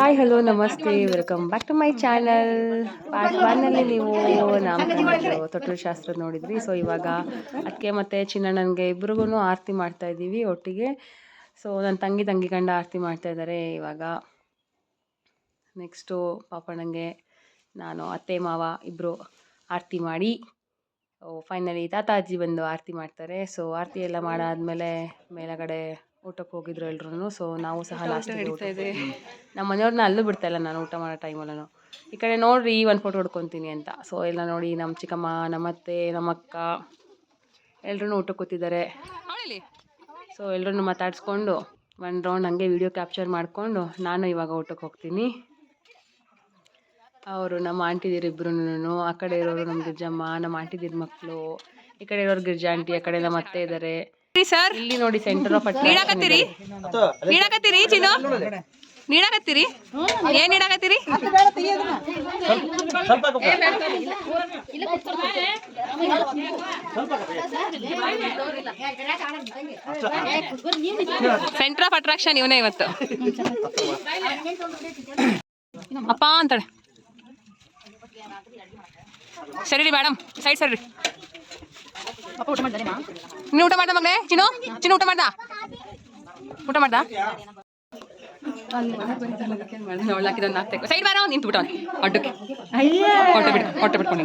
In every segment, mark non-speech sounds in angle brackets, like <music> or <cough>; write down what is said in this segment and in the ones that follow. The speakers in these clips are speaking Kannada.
Hi hello namaste welcome back to my channel part ಒನ್ನಲ್ಲಿ ನೀವು ನಾಮಕರಣದ್ದು ತೊಟ್ಟಲು ಶಾಸ್ತ್ರ ನೋಡಿದ್ರಿ. ಸೊ ಇವಾಗ ಅದಕ್ಕೆ ಮತ್ತು ಚಿನ್ನಣ್ಣನಿಗೆ ಇಬ್ರಿಗೂ ಆರತಿ ಮಾಡ್ತಾ ಇದ್ದೀವಿ ಒಟ್ಟಿಗೆ. ಸೊ ನನ್ನ ತಂಗಿ ತಂಗಿ ಗಂಡ ಆರತಿ ಮಾಡ್ತಾ ಇದ್ದಾರೆ. ಇವಾಗ ನೆಕ್ಸ್ಟು ಪಾಪಣ್ಣಂಗೆ ನಾನು ಅತ್ತೆ, ಮಾವ ಇಬ್ಬರು ಆರತಿ ಮಾಡಿ ಫೈನಲಿ ತಾತಾಜಿ ಬಂದು ಆರತಿ ಮಾಡ್ತಾರೆ. ಸೊ ಆರತಿ ಎಲ್ಲ ಮಾಡಾದ್ಮೇಲೆ ಮೇಲಗಡೆ ಊಟಕ್ಕೆ ಹೋಗಿದ್ರು ಎಲ್ರೂ ಸೊ ನಾವು ಸಹ ಲಾಸ್ಟ್ ನಮ್ಮ ಮನೆಯವ್ರನ್ನ ಅಲ್ಲೂ ಬಿಡ್ತಾ ಇಲ್ಲ ನಾನು ಊಟ ಮಾಡೋ ಟೈಮಲ್ಲೂ ಈ ಕಡೆ ನೋಡ್ರಿ ಒಂದು ಫೋಟೋ ಹೊಡ್ಕೊತೀನಿ ಅಂತ. ಸೊ ಎಲ್ಲ ನೋಡಿ ನಮ್ಮ ಚಿಕ್ಕಮ್ಮ ನಮ್ಮ ಅತ್ತೆ ನಮ್ಮ ಅಕ್ಕ ಎಲ್ರೂ ಊಟಕ್ಕೆ ಕೂತಿದ್ದಾರೆ. ಸೊ ಎಲ್ಲರೂ ಮಾತಾಡಿಸ್ಕೊಂಡು ಒಂದು ರೌಂಡ್ ಹಂಗೆ ವಿಡಿಯೋ ಕ್ಯಾಪ್ಚರ್ ಮಾಡಿಕೊಂಡು ನಾನು ಇವಾಗ ಊಟಕ್ಕೆ ಹೋಗ್ತೀನಿ. ಅವರು ನಮ್ಮ ಆಂಟಿದಿರು ಇಬ್ರು ಆ ಕಡೆ ಇರೋರು ನಮ್ಮ ಗಿರ್ಜಮ್ಮ ನಮ್ಮ ಆಂಟಿದಿರ ಮಕ್ಕಳು ಈ ಕಡೆ ಇರೋರು ಗಿರ್ಜಾ ಆಂಟಿ ಆ ಕಡೆ ನಮ್ಮ ಅತ್ತೆ ಇದ್ದಾರೆ ಸರ್. ಇಲ್ಲಿ ನೋಡಿ ಸೆಂಟರ್ ಆಫ್ ನೀಡಾಕತ್ತೀರಿ? ನೀಡಾಕತ್ತೀರಿ ಚಿನ್ನು? ನೀಡಾಕತ್ತೀರಿ? ಏನ್ ನೀಡಾಕತ್ತೀರಿ? ಸೆಂಟರ್ ಆಫ್ ಅಟ್ರಾಕ್ಷನ್ ಇವನೇ ಇವತ್ತು. ಅಪ್ಪ ಅಂತಾಳೆ. ಸರಿ ರೀ ಮೇಡಮ್ ಸೈಡ್ ಸರಿ ರೀ. ನೀನು? ಊಟ ಮಾಡ್ದ ಮಗಳೇ? ಚಿನ್ನು? ಚಿನ್ನು ಊಟ ಮಾಡ್ದ? ಊಟ ಮಾಡ್ದ? ಸೈಡ್ ಬಾರೋ ನಿಂತು ಬಿಟ್ಟು ಅಡ್ಡಕ್ಕೆ. ಹೊಟ್ಟೆ ಬಿಟ್ಟು ಹೊಟ್ಟೆ ಬಿಟ್ಕೊಂಡು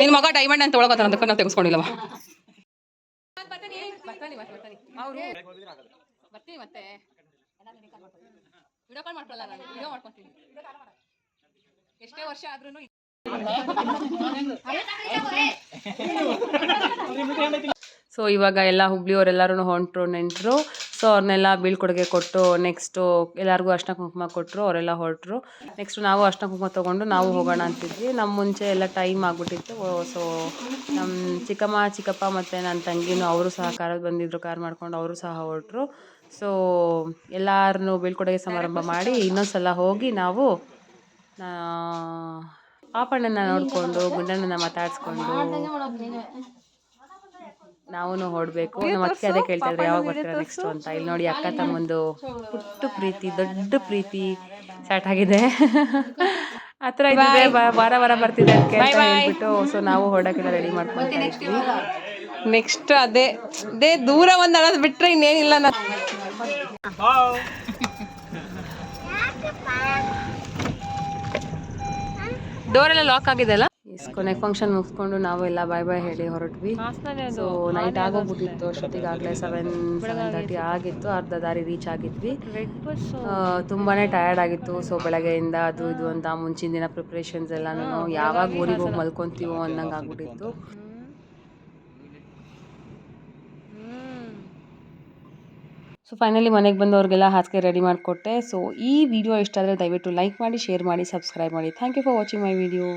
ನಿನ್ನ ಮಗ ಡೈಮಂಡ್ ಅಂತ ಒಳಗೋತಾರ ಅದಕ್ಕೆ ನಾವು ತೆಗೆಸ್ಕೊಂಡಿಲ್ಲವ ಬರ್ತೀನಿ ಮತ್ತೆ. ವಿಡಿಯೋ ಕಾಲ್ ಮಾಡ್ಕೊಳ್ಳಲ್ಲ ವಿಡಿಯೋ ಮಾಡ್ಕೊತೀನಿ. ಎಷ್ಟೇ ವರ್ಷ ಆದ್ರೂ ಸೊ ಇವಾಗ ಎಲ್ಲ ಹುಬ್ಳಿಯವರೆಲ್ಲರೂ ಹೊಂಟರು, ನೆಂಟರು. ಸೊ ಅವ್ರನ್ನೆಲ್ಲ ಬೀಳ್ಕೊಡುಗೆ ಕೊಟ್ಟು ನೆಕ್ಸ್ಟು ಎಲ್ಲರಿಗೂ ಅಷ್ಟ ಕುಂಕುಮ ಕೊಟ್ಟರು ಅವರೆಲ್ಲ ಹೊರಟರು. ನೆಕ್ಸ್ಟ್ ನಾವು ಅಷ್ಟ ಕುಂಕುಮ ತೊಗೊಂಡು ನಾವು ಹೋಗೋಣ ಅಂತಿದ್ವಿ. ನಮ್ಮ ಮುಂಚೆ ಎಲ್ಲ ಟೈಮ್ ಆಗಿಬಿಟ್ಟಿತ್ತು. ಸೊ ನಮ್ಮ ಚಿಕ್ಕಮ್ಮ, ಚಿಕ್ಕಪ್ಪ ಮತ್ತು ನನ್ನ ತಂಗಿನೂ ಅವರು ಸಹ ಕಾರಲ್ಲಿ ಬಂದಿದ್ದರು ಕಾರ್ ಮಾಡ್ಕೊಂಡು ಅವರು ಸಹ ಹೊರಟರು. ಸೊ ಎಲ್ಲರನ್ನೂ ಬೀಳ್ಕೊಡುಗೆ ಸಮಾರಂಭ ಮಾಡಿ ಇನ್ನೊಂದು ಸಲ ಹೋಗಿ ನಾವು ಪಾಪಣ್ಣನ ನೋಡಿಕೊಂಡು ಗುಂಡಣ್ಣನ ಮಾತಾಡಿಸ್ಕೊಂಡು. ನಾವು ಹೊಡಬೇಕು. ನಮ್ಮ ಅಕ್ಕ ಅದೇ ಕೇಳ್ತಾ ಇದ್ರು ಯಾವಾಗ ಬರ್ತೀರಾ ನೆಕ್ಸ್ಟ್ ಅಂತ. ಇಲ್ಲಿ ನೋಡಿ ಅಕ್ಕ ತಮ್ಮಂದು ಪುಟ್ಟು ಪ್ರೀತಿ ದೊಡ್ಡ ಪ್ರೀತಿ ಸ್ಟಾರ್ಟ್ ಆಗಿದೆ. <laughs> ಆ ಥರ ವಾರ ವಾರ ಬರ್ತಿದೆ ಅಂತ ಹೇಳ್ಬಿಟ್ಟು ಸೊ ನಾವು ಹೊರಡಕ್ಕೆಲ್ಲ ರೆಡಿ ಮಾಡ್ಕೊಂಡು ನೆಕ್ಸ್ಟ್ ಅದೇ ಅದೇ ದೂರ ಒಂದು ಅನ್ನೋದು ಬಿಟ್ರೆ ಇನ್ನೇನಿಲ್ಲ ನಾ ಎಲ್ಲ ಲಾಕ್ ಆಗಿದೆ ಅಲ್ಲ? ಕೊನೆಗೆ ಫಂಕ್ಷನ್ ಮುಗಿಸ್ಕೊಂಡು ನಾವು ಎಲ್ಲ ಬಾಯ್ ಬಾಯ್ ಹೇಳಿ ಹೊರಟ್ವಿ. ಸೊ ನೈಟ್ ಆಗೋಗ್ಬಿಟ್ಟಿತ್ತು ಅಷ್ಟೊತ್ತಿಗಾಗಲೇ ಸೆವೆನ್ ಸೆವೆನ್ ತರ್ಟಿ ಆಗಿತ್ತು ಅರ್ಧ ದಾರಿ ರೀಚ್ ಆಗಿದ್ವಿ. ಆ, ತುಂಬಾನೇ ಟಯರ್ಡ್ ಆಗಿತ್ತು. ಸೊ ಬೆಳಗ್ಗೆಯಿಂದ ಅದು ಇದು ಅಂತ ಮುಂಚಿನ ದಿನ ಪ್ರಿಪ್ರೇಷನ್ಸ್ ಎಲ್ಲಾನು ಯಾವಾಗ ಊರಿಗೆ ಹೋಗಿ ಮಲ್ಕೊಂತೀವೋ ಅನ್ನಂಗೆ ಆಗ್ಬಿಟ್ಟಿತ್ತು ಸೊ ಫೈನಲಿ ಮನೆಗೆ ಬಂದವ್ರಿಗೆಲ್ಲ ಹಾಸಿಗೆ ರೆಡಿ ಮಾಡಿಕೊಟ್ಟೆ. ಸೊ ಈ ವಿಡಿಯೋ ಇಷ್ಟ ಆದರೆ ದಯವಿಟ್ಟು ಲೈಕ್ ಮಾಡಿ ಶೇರ್ ಮಾಡಿ ಸಬ್ಸ್ಕ್ರೈಬ್ ಮಾಡಿ. Thank you for watching my video